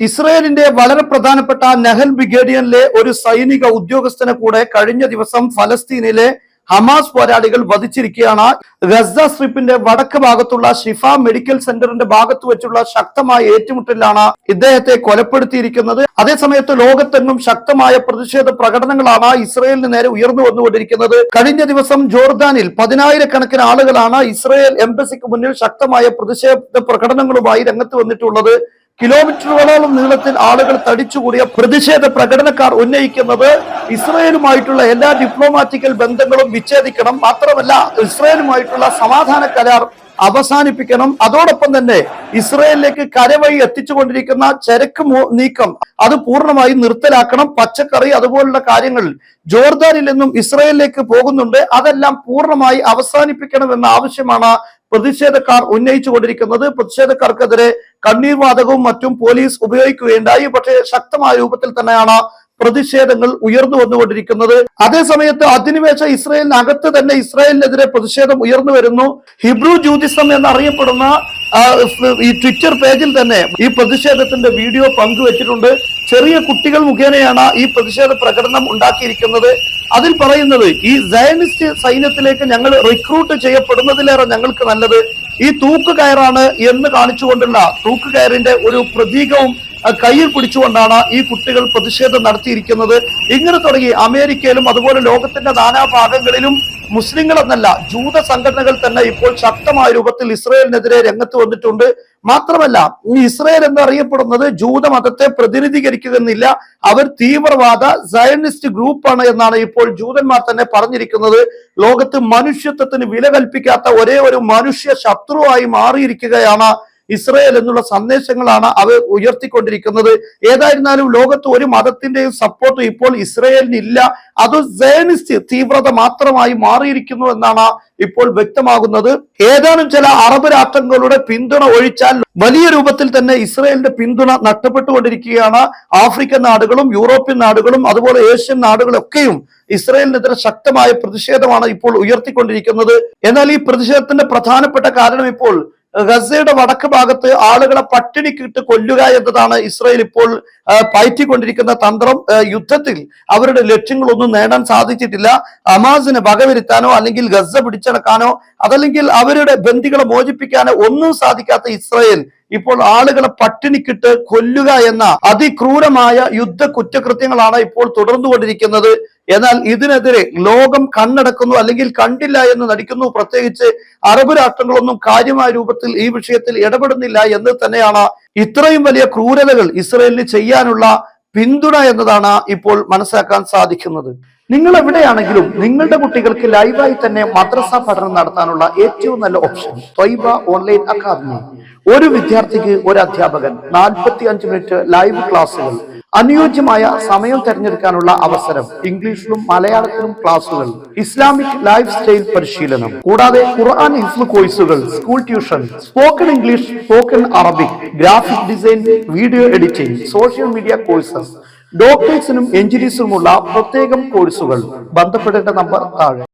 ഇസ്രയേലിന്റെ വളരെ പ്രധാനപ്പെട്ട നെഹൽ ബ്രിഗേഡിയനിലെ ഒരു സൈനിക ഉദ്യോഗസ്ഥനെ കൂടെ കഴിഞ്ഞ ദിവസം ഫലസ്തീനിലെ ഹമാസ് പോരാളികൾ വധിച്ചിരിക്കുകയാണ്. ഗസ സ്ട്രിപ്പിന്റെ വടക്ക് ഭാഗത്തുള്ള ഷിഫ മെഡിക്കൽ സെന്ററിന്റെ ഭാഗത്ത് വെച്ചുള്ള ശക്തമായ ഏറ്റുമുട്ടലിലാണ് ഇദ്ദേഹത്തെ കൊലപ്പെടുത്തിയിരിക്കുന്നത്. അതേസമയത്ത് ലോകത്തെങ്ങും ശക്തമായ പ്രതിഷേധ പ്രകടനങ്ങളാണ് ഇസ്രയേലിന് നേരെ ഉയർന്നു വന്നുകൊണ്ടിരിക്കുന്നത്. കഴിഞ്ഞ ദിവസം ജോർദാനിൽ പതിനായിരക്കണക്കിന് ആളുകളാണ് ഇസ്രയേൽ എംബസിക്ക് മുന്നിൽ ശക്തമായ പ്രതിഷേധ പ്രകടനങ്ങളുമായി രംഗത്ത് വന്നിട്ടുള്ളത്. കിലോമീറ്ററുകളോളം നീളത്തിൽ ആളുകൾ തടിച്ചുകൂടിയ പ്രതിഷേധ പ്രകടനക്കാർ ഉന്നയിക്കുന്നത് ഇസ്രയേലുമായിട്ടുള്ള എല്ലാ ഡിപ്ലോമാറ്റിക്കൽ ബന്ധങ്ങളും വിച്ഛേദിക്കണം മാത്രമല്ല ഇസ്രയേലുമായിട്ടുള്ള സമാധാന കരാർ അവസാനിപ്പിക്കണം. അതോടൊപ്പം തന്നെ ഇസ്രയേലിലേക്ക് കരവഴി എത്തിച്ചുകൊണ്ടിരിക്കുന്ന ചരക്ക് നീക്കം അത് പൂർണമായി നിർത്തലാക്കണം. പച്ചക്കറി അതുപോലുള്ള കാര്യങ്ങൾ ജോർദാനിൽ നിന്നും ഇസ്രയേലിലേക്ക് പോകുന്നുണ്ട്. അതെല്ലാം പൂർണമായി അവസാനിപ്പിക്കണം എന്ന ആവശ്യമാണ് പ്രതിഷേധക്കാർ ഉന്നയിച്ചു കൊണ്ടിരിക്കുന്നത് പ്രതിഷേധക്കാർക്കെതിരെ കണ്ണീർ വാതകവും മറ്റും പോലീസ് ഉപയോഗിക്കുകയുണ്ടായി. പക്ഷേ ശക്തമായ രൂപത്തിൽ തന്നെയാണ് പ്രതിഷേധങ്ങൾ ഉയർന്നു വന്നുകൊണ്ടിരിക്കുന്നത്. അതേസമയത്ത് അധിനിവേശ ഇസ്രയേലിനകത്ത് തന്നെ ഇസ്രായേലിനെതിരെ പ്രതിഷേധം ഉയർന്നു വരുന്നു. ഹിബ്രു ജ്യൂതിസം എന്നറിയപ്പെടുന്ന ഈ ട്വിറ്റർ പേജിൽ തന്നെ ഈ പ്രതിഷേധത്തിന്റെ വീഡിയോ പങ്കുവച്ചിട്ടുണ്ട്. ചെറിയ കുട്ടികൾ മുഖേനയാണ് ഈ പ്രതിഷേധ പ്രകടനം ഉണ്ടാക്കിയിരിക്കുന്നത്. അതിൽ പറയുന്നത് ഈ സയനിസ്റ്റ് സൈന്യത്തിലേക്ക് ഞങ്ങൾ റിക്രൂട്ട് ചെയ്യപ്പെടുന്നതിലേറെ ഞങ്ങൾക്ക് നല്ലത് ഈ തൂക്ക് കയറാണ് എന്ന് കാണിച്ചുകൊണ്ടുള്ള തൂക്ക് കയറിന്റെ ഒരു പ്രതീകവും കയ്യിൽ പിടിച്ചുകൊണ്ടാണ് ഈ കുട്ടികൾ പ്രതിഷേധം നടത്തിയിരിക്കുന്നത്. ഇങ്ങനെ തുടങ്ങി. അമേരിക്കയിലും അതുപോലെ ലോകത്തിന്റെ നാനാഭാഗങ്ങളിലും മുസ്ലിങ്ങൾ എന്നല്ല ജൂത സംഘടനകൾ തന്നെ ഇപ്പോൾ ശക്തമായ രൂപത്തിൽ ഇസ്രയേലിനെതിരെ രംഗത്ത് വന്നിട്ടുണ്ട്. മാത്രമല്ല ഈ ഇസ്രയേൽ എന്നറിയപ്പെടുന്നത് ജൂത മതത്തെ പ്രതിനിധീകരിക്കുന്നില്ല. അവർ തീവ്രവാദ സയനിസ്റ്റ് ഗ്രൂപ്പാണ് എന്നാണ് ഇപ്പോൾ ജൂതന്മാർ തന്നെ പറഞ്ഞിരിക്കുന്നത്. ലോകത്ത് മനുഷ്യത്വത്തിന് വില കൽപ്പിക്കാത്ത ഒരേ ഒരു മനുഷ്യ ശത്രുവായി മാറിയിരിക്കുകയാണ് ഇസ്രയേൽ എന്നുള്ള സന്ദേശങ്ങളാണ് അവർ ഉയർത്തിക്കൊണ്ടിരിക്കുന്നത്. ഏതായിരുന്നാലും ലോകത്ത് ഒരു മതത്തിന്റെയും സപ്പോർട്ട് ഇപ്പോൾ ഇസ്രയേലിനില്ല. അത് സേനിസ്റ്റ് തീവ്രത മാത്രമായി മാറിയിരിക്കുന്നു എന്നാണ് ഇപ്പോൾ വ്യക്തമാകുന്നത്. ഏതാനും ചില അറബ് രാഷ്ട്രങ്ങളുടെ പിന്തുണ ഒഴിച്ചാൽ വലിയ രൂപത്തിൽ തന്നെ ഇസ്രയേലിന്റെ പിന്തുണ നഷ്ടപ്പെട്ടുകൊണ്ടിരിക്കുകയാണ്. ആഫ്രിക്കൻ നാടുകളും യൂറോപ്യൻ നാടുകളും അതുപോലെ ഏഷ്യൻ നാടുകളൊക്കെയും ഇസ്രയേലിനെതിരെ ശക്തമായ പ്രതിഷേധമാണ് ഇപ്പോൾ ഉയർത്തിക്കൊണ്ടിരിക്കുന്നത്. എന്നാൽ ഈ പ്രതിഷേധത്തിന്റെ പ്രധാനപ്പെട്ട കാരണം ഇപ്പോൾ ഗസയുടെ വടക്ക് ഭാഗത്ത് ആളുകളെ പട്ടിണിക്കിട്ട് കൊല്ലുക എന്നതാണ് ഇസ്രായേൽ ഇപ്പോൾ പയറ്റിക്കൊണ്ടിരിക്കുന്ന തന്ത്രം. യുദ്ധത്തിൽ അവരുടെ ലക്ഷ്യങ്ങളൊന്നും നേടാൻ സാധിച്ചിട്ടില്ല. ഹമാസിനെ വകവരുത്താനോ അല്ലെങ്കിൽ ഗസ പിടിച്ചടക്കാനോ അതല്ലെങ്കിൽ അവരുടെ ബന്ധികളെ മോചിപ്പിക്കാനോ ഒന്നും സാധിക്കാത്ത ഇസ്രായേൽ ഇപ്പോൾ ആളുകളെ പട്ടിണിക്കിട്ട് കൊല്ലുക എന്ന അതിക്രൂരമായ യുദ്ധ കുറ്റകൃത്യങ്ങളാണ് ഇപ്പോൾ തുടർന്നുകൊണ്ടിരിക്കുന്നത്. എന്നാൽ ഇതിനെതിരെ ലോകം കണ്ണടക്കുന്നു അല്ലെങ്കിൽ കണ്ടില്ല എന്ന് നടിക്കുന്നു. പ്രത്യേകിച്ച് അറബ് രാഷ്ട്രങ്ങളൊന്നും കാര്യമായ രൂപത്തിൽ ഈ വിഷയത്തിൽ ഇടപെടുന്നില്ല എന്ന് തന്നെയാണ് ഇത്രയും വലിയ ക്രൂരതകൾ ഇസ്രയേലിന് ചെയ്യാനുള്ള പിന്തുണ എന്നതാണ് ഇപ്പോൾ മനസ്സിലാക്കാൻ സാധിക്കുന്നത്. നിങ്ങൾ എവിടെയാണെങ്കിലും നിങ്ങളുടെ കുട്ടികൾക്ക് ലൈവായി തന്നെ മദ്രസ പഠനം നടത്താനുള്ള ഏറ്റവും നല്ല ഓപ്ഷൻ ത്വൈബ ഓൺലൈൻ അക്കാദമി ഒരു വിദ്യാർത്ഥിക്ക് ഒരു അധ്യാപകൻ നാൽപ്പത്തി അഞ്ച് മിനിറ്റ് ലൈവ് ക്ലാസ്സുകൾ അനുയോജ്യമായ സമയം തിരഞ്ഞെടുക്കാനുള്ള അവസരം ഇംഗ്ലീഷിലും മലയാളത്തിലും ക്ലാസുകൾ ഇസ്ലാമിക് ലൈഫ് സ്റ്റൈൽ പരിശീലനം കൂടാതെ ഖുർആൻ ഹിഫ്ലു കോഴ്സുകൾ school tuition spoken English spoken Arabic graphic design video editing social media courses ഡോക്ടേഴ്സിനും എഞ്ചിനീയേഴ്സിനുമുള്ള പ്രത്യേകം കോഴ്സുകൾ. ബന്ധപ്പെടേണ്ട നമ്പർ താഴെ